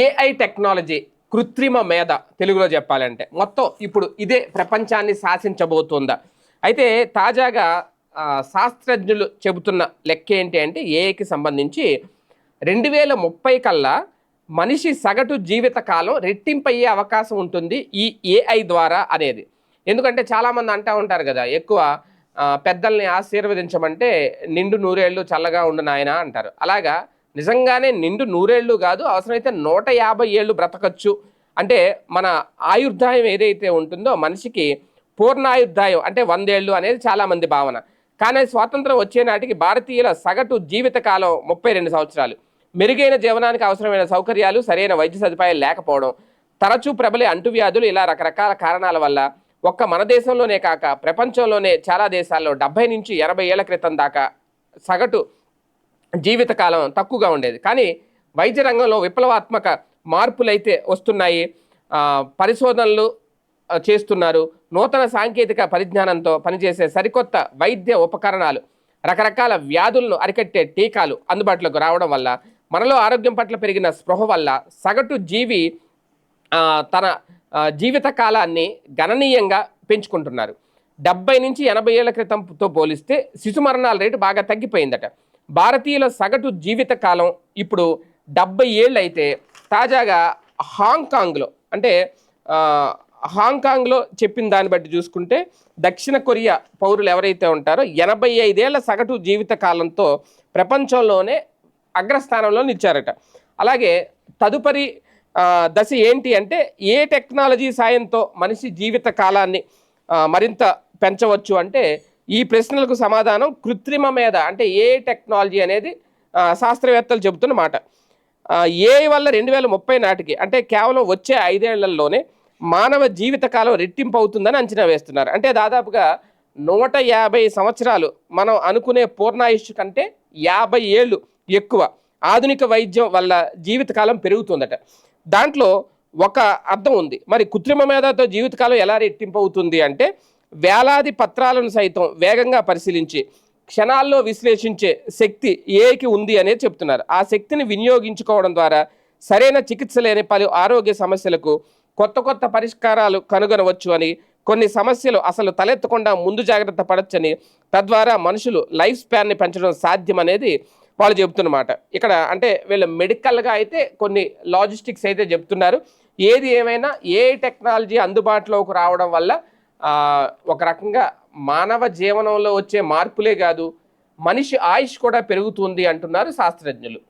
AI technology కృత్రిమ మేధ తెలుగులో చెప్పాలంటే. మొత్తం ఇప్పుడు ఇదే ప్రపంచాన్ని శాసించబోతుందా. అయితే తాజాగా శాస్త్రజ్ఞులు చెబుతున్న లెక్క ఏంటి అంటే ఏఐకి సంబంధించి రెండు వేల ముప్పై కల్లా మనిషి సగటు జీవిత కాలం రెట్టింపయ్యే అవకాశం ఉంటుంది ఈ ఏఐ ద్వారా అనేది. ఎందుకంటే చాలామంది అంటూ ఉంటారు కదా ఎక్కువ పెద్దల్ని ఆశీర్వదించమంటే నిండు నూరేళ్ళు చల్లగా ఉండు నాయన అంటారు. అలాగా నిజంగానే నిండు నూరేళ్ళు కాదు అవసరమైతే నూట యాభై ఏళ్ళు బ్రతకచ్చు. అంటే మన ఆయుర్దాయం ఏదైతే ఉంటుందో మనిషికి పూర్ణాయుర్దాయం అంటే వందేళ్ళు అనేది చాలామంది భావన. కానీ స్వాతంత్రం వచ్చే నాటికి భారతీయుల సగటు జీవితకాలం ముప్పై రెండు సంవత్సరాలు. మెరుగైన జీవనానికి అవసరమైన సౌకర్యాలు సరైన వైద్య సదుపాయాలు లేకపోవడం తరచూ ప్రబలే అంటువ్యాధులు ఇలా రకరకాల కారణాల వల్ల ఒక్క మన దేశంలోనే కాక ప్రపంచంలోనే చాలా దేశాల్లో డెబ్బై నుంచి ఎనభై ఏళ్ళ క్రితం దాకా సగటు జీవితకాలం తక్కువగా ఉండేది. కానీ వైద్య రంగంలో విప్లవాత్మక మార్పులైతే వస్తున్నాయి. పరిశోధనలు చేస్తున్నారు. నూతన సాంకేతిక పరిజ్ఞానంతో పనిచేసే సరికొత్త వైద్య ఉపకరణాలు రకరకాల వ్యాధులను అరికట్టే టీకాలు అందుబాటులోకి రావడం వల్ల మనలో ఆరోగ్యం పట్ల పెరిగిన స్పృహ వల్ల సగటు జీవి తన జీవిత కాలాన్ని గణనీయంగా పెంచుకుంటున్నారు. డెబ్బై నుంచి ఎనభై ఏళ్ళ క్రితంతో పోలిస్తే శిశు మరణాల రేటు బాగా తగ్గిపోయిందట. భారతీయుల సగటు జీవిత కాలం ఇప్పుడు డెబ్బై ఏళ్ళు అయితే తాజాగా హాంకాంగ్లో అంటే హాంకాంగ్లో చెప్పిన దాన్ని బట్టి చూసుకుంటే దక్షిణ కొరియా పౌరులు ఎవరైతే ఉంటారో ఎనభై ఐదేళ్ళ సగటు జీవిత కాలంతో ప్రపంచంలోనే అగ్రస్థానంలో నిలిచారట. అలాగే తదుపరి దశ ఏంటి అంటే ఏ టెక్నాలజీ సాయంతో మనిషి జీవిత కాలాన్ని మరింత పెంచవచ్చు అంటే ఈ ప్రశ్నలకు సమాధానం కృత్రిమ మీద అంటే ఏ టెక్నాలజీ అనేది శాస్త్రవేత్తలు చెబుతున్న మాట. ఏ వల్ల రెండు వేల ముప్పై నాటికి అంటే కేవలం వచ్చే ఐదేళ్ళలోనే మానవ జీవితకాలం రెట్టింపు అవుతుందని అంచనా వేస్తున్నారు. అంటే దాదాపుగా నూట యాభై సంవత్సరాలు మనం అనుకునే పూర్ణాయుష్ కంటే యాభై ఏళ్ళు ఎక్కువ ఆధునిక వైద్యం వల్ల జీవితకాలం పెరుగుతుందట. దాంట్లో ఒక అర్థం ఉంది. మరి కృత్రిమ మేధతో జీవితకాలం ఎలా రెట్టింపు అవుతుంది అంటే వేలాది పత్రాలను సైతం వేగంగా పరిశీలించి క్షణాల్లో విశ్లేషించే శక్తి ఏకి ఉంది అనేది చెప్తున్నారు. ఆ శక్తిని వినియోగించుకోవడం ద్వారా సరైన చికిత్స లేని పలు ఆరోగ్య సమస్యలకు కొత్త కొత్త పరిష్కారాలు కనుగొనవచ్చు అని కొన్ని సమస్యలు అసలు తలెత్తకుండా ముందు జాగ్రత్త పడచ్చని తద్వారా మనుషులు లైఫ్ స్పాన్ని పెంచడం సాధ్యమనేది వాళ్ళు చెబుతున్నమాట. ఇక్కడ అంటే వీళ్ళు మెడికల్గా అయితే కొన్ని లాజిస్టిక్స్ అయితే చెప్తున్నారు. ఏది ఏమైనా ఏ టెక్నాలజీ అందుబాటులోకి రావడం వల్ల ఒక రకంగా మానవ జీవనంలో వచ్చే మార్పులే కాదు మనిషి ఆయుష్ కూడా పెరుగుతుంది అంటున్నారు శాస్త్రజ్ఞులు.